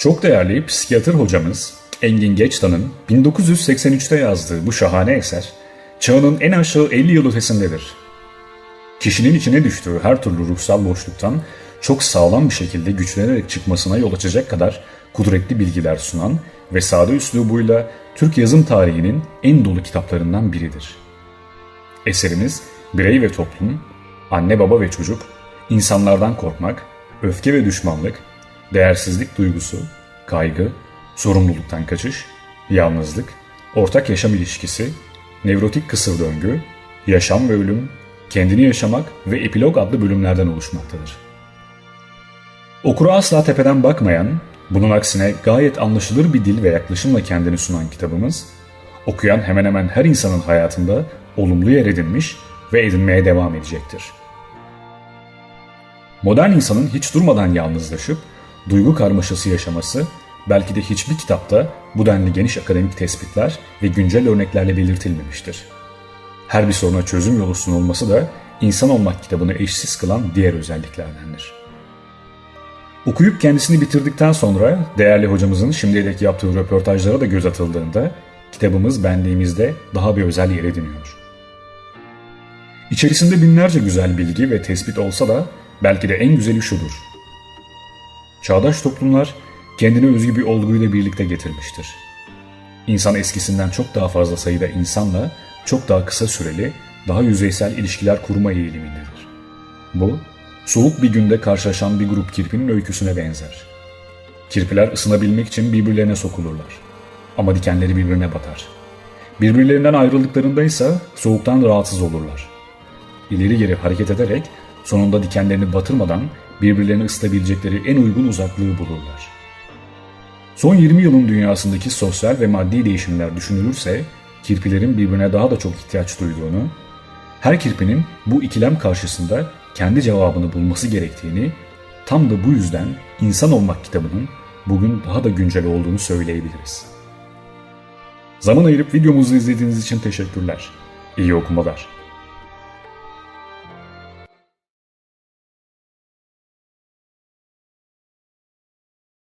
Çok değerli psikiyatr hocamız Engin Geçtan'ın 1983'te yazdığı bu şahane eser, çağının en aşağı 50 yıl ötesindedir. Kişinin içine düştüğü her türlü ruhsal boşluktan çok sağlam bir şekilde güçlenerek çıkmasına yol açacak kadar kudretli bilgiler sunan ve sade üslubuyla Türk yazım tarihinin en dolu kitaplarından biridir. Eserimiz birey ve toplum, anne baba ve çocuk, insanlardan korkmak, öfke ve düşmanlık, değersizlik duygusu, kaygı, sorumluluktan kaçış, yalnızlık, ortak yaşam ilişkisi, nevrotik kısır döngü, yaşam ve ölüm, kendini yaşamak ve epilog adlı bölümlerden oluşmaktadır. Okura asla tepeden bakmayan, bunun aksine gayet anlaşılır bir dil ve yaklaşımla kendini sunan kitabımız, okuyan hemen hemen her insanın hayatında olumlu yer edinmiş ve edinmeye devam edecektir. Modern insanın hiç durmadan yalnızlaşıp duygu karmaşası yaşaması belki de hiçbir kitapta bu denli geniş akademik tespitler ve güncel örneklerle belirtilmemiştir. Her bir soruna çözüm yolu sunulması da insan olmak kitabını eşsiz kılan diğer özelliklerdendir. Okuyup kendisini bitirdikten sonra değerli hocamızın şimdiye dek yaptığı röportajlara da göz atıldığında kitabımız benliğimizde daha bir özel yer ediniyor. İçerisinde binlerce güzel bilgi ve tespit olsa da belki de en güzeli şudur. Çağdaş toplumlar kendine özgü bir olguyu da birlikte getirmiştir. İnsan eskisinden çok daha fazla sayıda insanla çok daha kısa süreli, daha yüzeysel ilişkiler kurma eğilimindedir. Bu, soğuk bir günde karşılaşan bir grup kirpinin öyküsüne benzer. Kirpiler ısınabilmek için birbirlerine sokulurlar. Ama dikenleri birbirine batar. Birbirlerinden ayrıldıklarında ise soğuktan rahatsız olurlar. İleri geri hareket ederek sonunda dikenlerini batırmadan birbirlerini ısıtabilecekleri en uygun uzaklığı bulurlar. Son 20 yılın dünyasındaki sosyal ve maddi değişimler düşünülürse kirpilerin birbirine daha da çok ihtiyaç duyduğunu, her kirpinin bu ikilem karşısında kendi cevabını bulması gerektiğini, tam da bu yüzden İnsan Olmak kitabının bugün daha da güncel olduğunu söyleyebiliriz. Zaman ayırıp videomuzu izlediğiniz için teşekkürler. İyi okumalar.